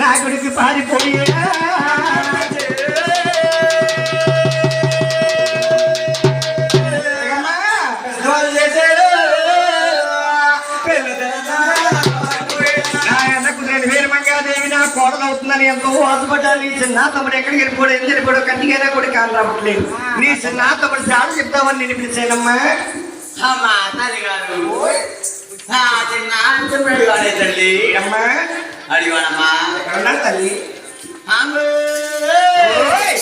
నాకు పారిపోయా కోడలవుతుందని ఎంతో ఆశపడ్డాను నీ చిన్న తమ్ముడు ఎక్కడికి వెళ్ళిపోడు ఎందుకు వెళ్ళిపోడు కంటికైనా కూడా కాలు రావట్లేదు నీ చిన్న తమ్ముడు చాలు చెప్తామని నేను పిలిచానమ్మా అమ్మా తల్లిగారు నా అడిగాడే తల్లి అమ్మా. అడిగానమ్మా ఎక్కడున్నా తల్లి? అమ్మే ఓయ్!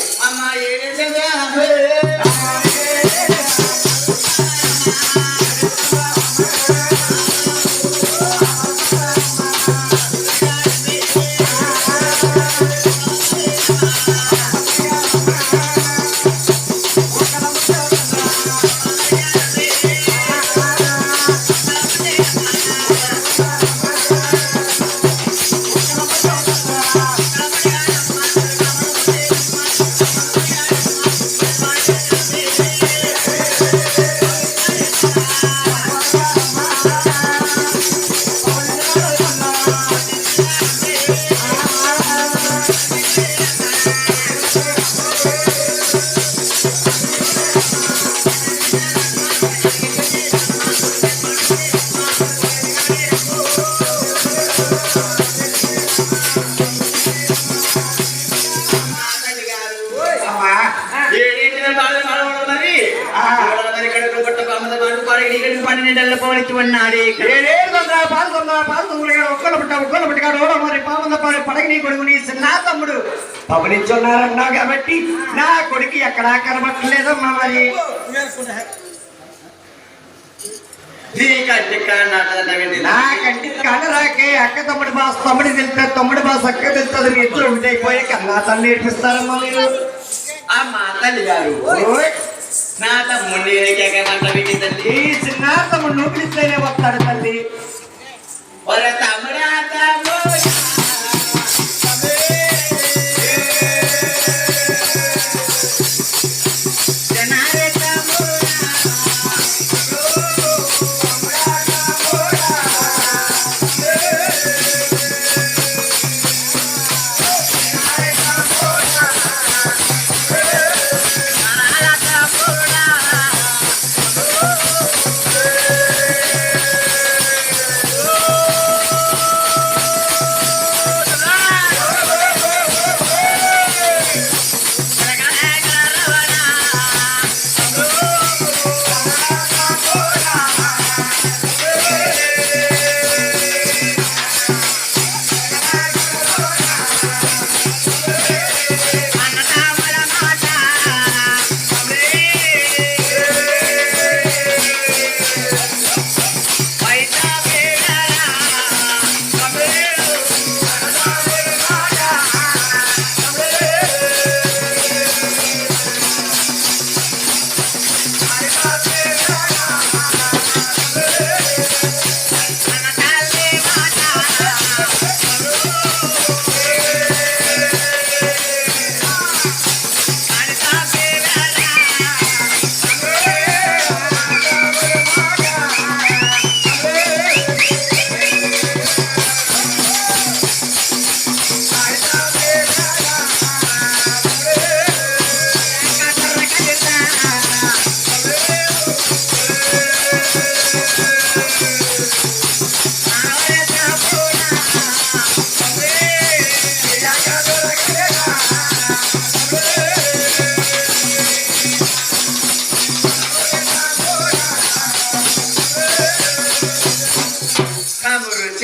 ఇక్కడ పన్నెండేళ్ళ పోనిచ్చి ఉన్నాడు. ఏడేడు వందల పాలు పాలు తొమ్మిది ఒక్కలు పుట్ట ఒక్కలు పుట్టిగాడు ఓడ మరి పావంద పాడు పడగ నీ కొడుకు నీ నా తమ్ముడు పవనించున్నారన్నావు కాబట్టి నా కొడుకు ఎక్కడా కనబట్టలేదమ్మా మరి. నీ కంటి కన్నాటండి నా కంటికి కనరాకే అక్క తమ్ముడు బాస్ తమ్ముడు తెలుస్తుంది తమ్ముడు బాస్ అక్క తెలుస్తుంది మీ ఇద్దరు ఉంటైపోయి కన్నా తల్లి నేర్పిస్తారమ్మా మీరు. అమ్మ తల్లి గారు ఓయ్! నా తల్లి ఈ చిన్న నువ్వు పిలిస్తేనే వస్తాడు తల్లి ఒరే తమ్ముడు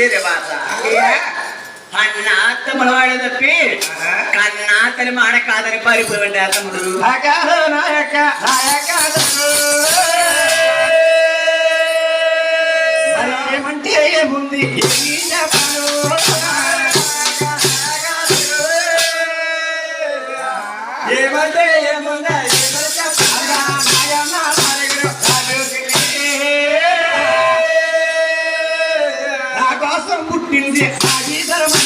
కబురు చిరవాత అన్న తమ్ముడు వాడే తప్పి. కన్నా తల్లి మాట కాదని పారిపోయి మరి ఏమంటే ఏముంది? ఈ చెప్పను. I need that